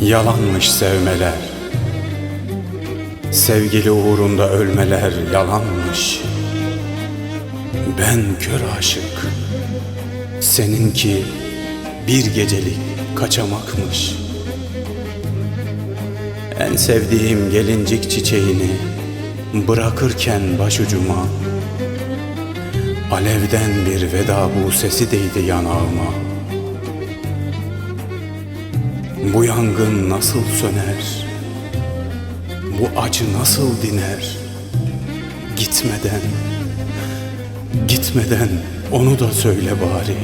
Yalanmış sevmeler. Sevgili uğrunda ölmeler yalanmış. Ben kör aşık Seninki bir gecelik kaçamakmış. En sevdiğim gelincik çiçeğini Bırakırken başucuma Alevden bir veda bu sesi değdi yanağıma Bu yangın nasıl söner? Bu acı nasıl diner? Gitmeden, gitmeden onu da söyle bari.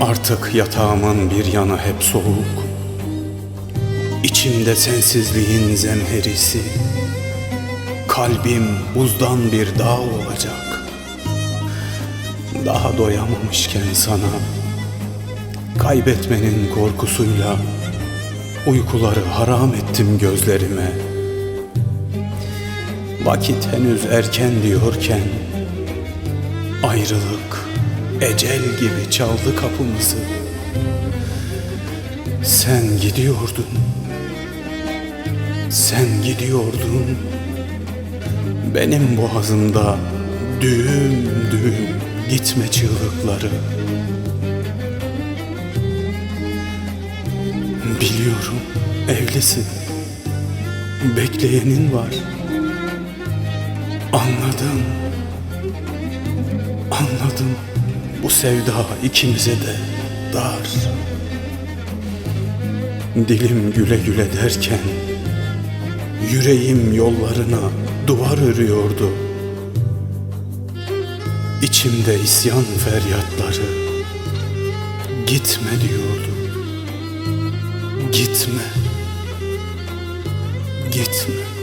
Artık yatağımın bir yanı hep soğuk. İçimde sensizliğin zemherisi. Kalbim buzdan bir dağ olacak. Daha doyamamışken sana kaybetmenin korkusuyla uykuları haram ettim gözlerime. Vakit henüz erken diyorken ayrılık ecel gibi çaldı kapımızı. Sen gidiyordun. Sen gidiyordun. Benim boğazımda düğüm düğüm gitme çığlıkları. Biliyorum evlisin. Bekleyenin var. Anladım. Anladım. Bu sevda ikimize de dar. Dilim güle güle derken Yüreğim yollarına duvar örüyordu. İçimde isyan feryatları Gitme diyordu. Gitme. Gitme.